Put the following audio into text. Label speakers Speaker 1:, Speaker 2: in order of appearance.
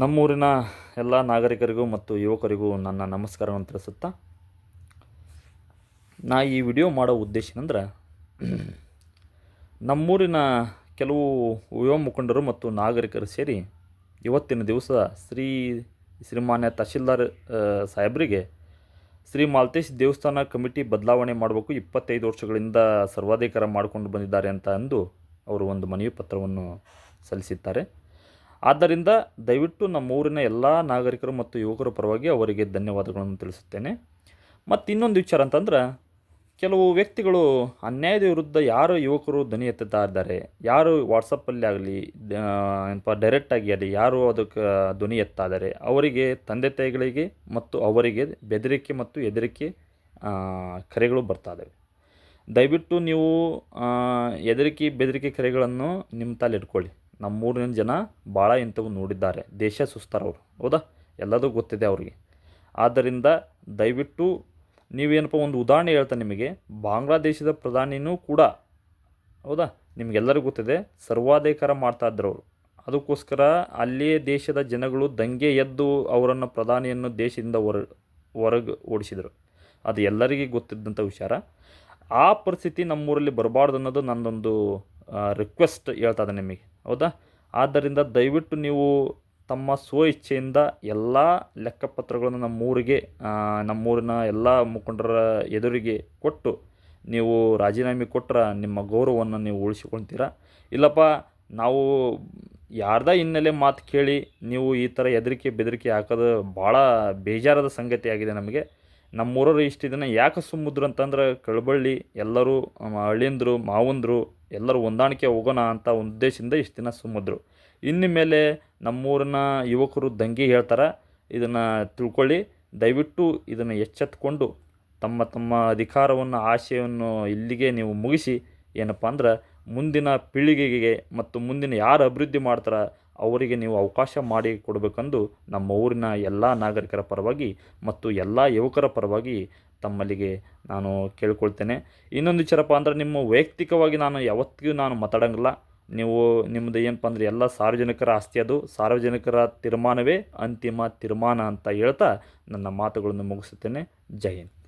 Speaker 1: ನಮ್ಮೂರಿನ ಎಲ್ಲ ನಾಗರಿಕರಿಗೂ ಮತ್ತು ಯುವಕರಿಗೂ ನನ್ನ ನಮಸ್ಕಾರವನ್ನು ತಿಳಿಸುತ್ತಾ, ನಾ ಈ ವಿಡಿಯೋ ಮಾಡೋ ಉದ್ದೇಶ ಏನಂದ್ರೆ, ನಮ್ಮೂರಿನ ಕೆಲವು ಯುವ ಮುಖಂಡರು ಮತ್ತು ನಾಗರಿಕರು ಸೇರಿ ಇವತ್ತಿನ ದಿವಸ ಶ್ರೀ ಶ್ರೀಮಾನ್ಯ ತಹಶೀಲ್ದಾರ್ ಸಾಹೇಬರಿಗೆ ಶ್ರೀ ಮಾಲ್ತೇಶ್ ದೇವಸ್ಥಾನ ಕಮಿಟಿ ಬದಲಾವಣೆ ಮಾಡಬೇಕು ಇಪ್ಪತ್ತೈದು ವರ್ಷಗಳಿಂದ ಸರ್ವಾಧಿಕಾರ ಮಾಡಿಕೊಂಡು ಬಂದಿದ್ದಾರೆ ಅಂತ ಅಂದು ಅವರು ಒಂದು ಮನವಿ ಪತ್ರವನ್ನು ಸಲ್ಲಿಸಿದ್ದಾರೆ. ಆದ್ದರಿಂದ ದಯವಿಟ್ಟು ನಮ್ಮ ಊರಿನ ಎಲ್ಲ ನಾಗರಿಕರು ಮತ್ತು ಯುವಕರ ಪರವಾಗಿ ಅವರಿಗೆ ಧನ್ಯವಾದಗಳನ್ನು ತಿಳಿಸುತ್ತೇನೆ. ಮತ್ತು ಇನ್ನೊಂದು ವಿಚಾರ ಅಂತಂದ್ರೆ, ಕೆಲವು ವ್ಯಕ್ತಿಗಳು ಅನ್ಯಾಯದ ವಿರುದ್ಧ ಯಾರು ಯುವಕರು ಧ್ವನಿ ಎತ್ತುತ್ತಾ ಇದ್ದಾರೆ. ಯಾರು ವಾಟ್ಸಪ್ಪಲ್ಲಿ ಆಗಲಿ ಏನಪ್ಪ ಡೈರೆಕ್ಟಾಗಿ ಆಗಲಿ, ಯಾರು ಅದಕ್ಕೆ ಧ್ವನಿ ಎತ್ತಾ ಅವರಿಗೆ, ತಂದೆ ತಾಯಿಗಳಿಗೆ ಮತ್ತು ಅವರಿಗೆ ಬೆದರಿಕೆ ಮತ್ತು ಹೆದರಿಕೆ ಕರೆಗಳು ಬರ್ತಾ ಇದ್ದಾವೆ. ದಯವಿಟ್ಟು ನೀವು ಎದರಿಕೆ, ಬೆದರಿಕೆ ಕರೆಗಳನ್ನು ನಿಮ್ಮ ತಲೆ ಇಟ್ಕೊಳ್ಳಿ. ನಮ್ಮೂರಿನ ಜನ ಭಾಳ ಇಂಥವು ನೋಡಿದ್ದಾರೆ. ದೇಶ ಸುಸ್ತಾರವರು. ಹೌದಾ? ಎಲ್ಲದೂ ಗೊತ್ತಿದೆ ಅವ್ರಿಗೆ. ಆದ್ದರಿಂದ ದಯವಿಟ್ಟು ನೀವೇನಪ್ಪ ಒಂದು ಉದಾಹರಣೆ ಹೇಳ್ತಾ ನಿಮಗೆ, ಬಾಂಗ್ಲಾದೇಶದ ಪ್ರಧಾನಿನೂ ಕೂಡ, ಹೌದಾ? ನಿಮಗೆಲ್ಲರಿಗೂ ಗೊತ್ತಿದೆ, ಸರ್ವಾಧಿಕಾರ ಮಾಡ್ತಾ ಇದ್ರು ಅವರು ಅದಕ್ಕೋಸ್ಕರ ಅಲ್ಲಿಯೇ ದೇಶದ ಜನಗಳು ದಂಗೆ ಎದ್ದು ಅವರನ್ನು ಪ್ರಧಾನಿಯನ್ನು ದೇಶದಿಂದ ಹೊರ, ಹೊರಗೆ ಓಡಿಸಿದರು. ಅದು ಎಲ್ಲರಿಗೂ ಗೊತ್ತಿದ್ದಂಥ ವಿಚಾರ. ಆ ಪರಿಸ್ಥಿತಿ ನಮ್ಮೂರಲ್ಲಿ ಬರಬಾರ್ದು ಅನ್ನೋದು ನನ್ನದೊಂದು ರಿಕ್ವೆಸ್ಟ್ ಹೇಳ್ತಾ ಇದೆ ನಿಮಗೆ. ಹೌದಾ? ಆದ್ದರಿಂದ ದಯವಿಟ್ಟು ನೀವು ತಮ್ಮ ಸ್ವ ಇಚ್ಛೆಯಿಂದ ಎಲ್ಲ ಲೆಕ್ಕಪತ್ರಗಳನ್ನು ನಮ್ಮೂರಿಗೆ ನಮ್ಮೂರಿನ ಎಲ್ಲ ಮುಖಂಡರ ಎದುರಿಗೆ ಕೊಟ್ಟು ನೀವು ರಾಜೀನಾಮೆ ಕೊಟ್ಟರೆ ನಿಮ್ಮ ಗೌರವವನ್ನು ನೀವು ಉಳಿಸಿಕೊಳ್ತೀರಾ? ಇಲ್ಲಪ್ಪ, ನಾವು ಯಾರ್ದ ಹಿನ್ನೆಲೆ ಮಾತು ಕೇಳಿ ನೀವು ಈ ಥರ ಹೆದರಿಕೆ ಬೆದರಿಕೆ ಹಾಕೋದು ಭಾಳ ಬೇಜಾರದ ಸಂಗತಿ ಆಗಿದೆ ನಮಗೆ. ನಮ್ಮೂರವರು ಇಷ್ಟು ದಿನ ಯಾಕೆ ಸುಮ್ಮುದ್ರು ಅಂತಂದ್ರೆ, ಕಳಬಳ್ಳಿ ಎಲ್ಲರೂ ಅಳಿಂದರು ಮಾವಂದರು ಎಲ್ಲರೂ ಹೊಂದಾಣಿಕೆ ಹೋಗೋಣ ಅಂತ ಉದ್ದೇಶದಿಂದ ಇಷ್ಟು ದಿನ ಸುಮ್ಮದ್ರು. ಇನ್ನು ಮೇಲೆ ನಮ್ಮೂರಿನ ಯುವಕರು ದಂಗೆ ಹೇಳ್ತಾರೆ, ಇದನ್ನು ತಿಳ್ಕೊಳ್ಳಿ. ದಯವಿಟ್ಟು ಇದನ್ನು ಎಚ್ಚೆತ್ಕೊಂಡು ತಮ್ಮ ತಮ್ಮ ಅಧಿಕಾರವನ್ನು ಆಶಯವನ್ನು ಇಲ್ಲಿಗೆ ನೀವು ಮುಗಿಸಿ. ಏನಪ್ಪ ಅಂದ್ರೆ, ಮುಂದಿನ ಪೀಳಿಗೆಗೆ ಮತ್ತು ಮುಂದಿನ ಯಾರು ಅಭಿವೃದ್ಧಿ ಮಾಡ್ತಾರ, ಅವರಿಗೆ ನೀವು ಅವಕಾಶ ಮಾಡಿ ಕೊಡಬೇಕೆಂದು ನಮ್ಮ ಊರಿನ ಎಲ್ಲ ನಾಗರಿಕರ ಪರವಾಗಿ ಮತ್ತು ಎಲ್ಲ ಯುವಕರ ಪರವಾಗಿ ತಮ್ಮಲ್ಲಿಗೆ ನಾನು ಕೇಳ್ಕೊಳ್ತೇನೆ. ಇನ್ನೊಂದು ವಿಚಾರಪ್ಪ ಅಂದ್ರೆ ನಿಮ್ಮ ವೈಯಕ್ತಿಕವಾಗಿ ನಾನು ಯಾವತ್ತಿಗೂ ನಾನು ಮಾತಾಡೋಂಗಿಲ್ಲ. ನೀವು ನಿಮ್ಮದು ಏನಪ್ಪ ಅಂದರೆ ಎಲ್ಲ ಸಾರ್ವಜನಿಕರ ಆಸ್ತಿ ಅದು. ಸಾರ್ವಜನಿಕರ ತೀರ್ಮಾನವೇ ಅಂತಿಮ ತೀರ್ಮಾನ ಅಂತ ಹೇಳ್ತಾ ನನ್ನ ಮಾತುಗಳನ್ನು ಮುಗಿಸುತ್ತೇನೆ. ಜೈ ಹಿಂದ್.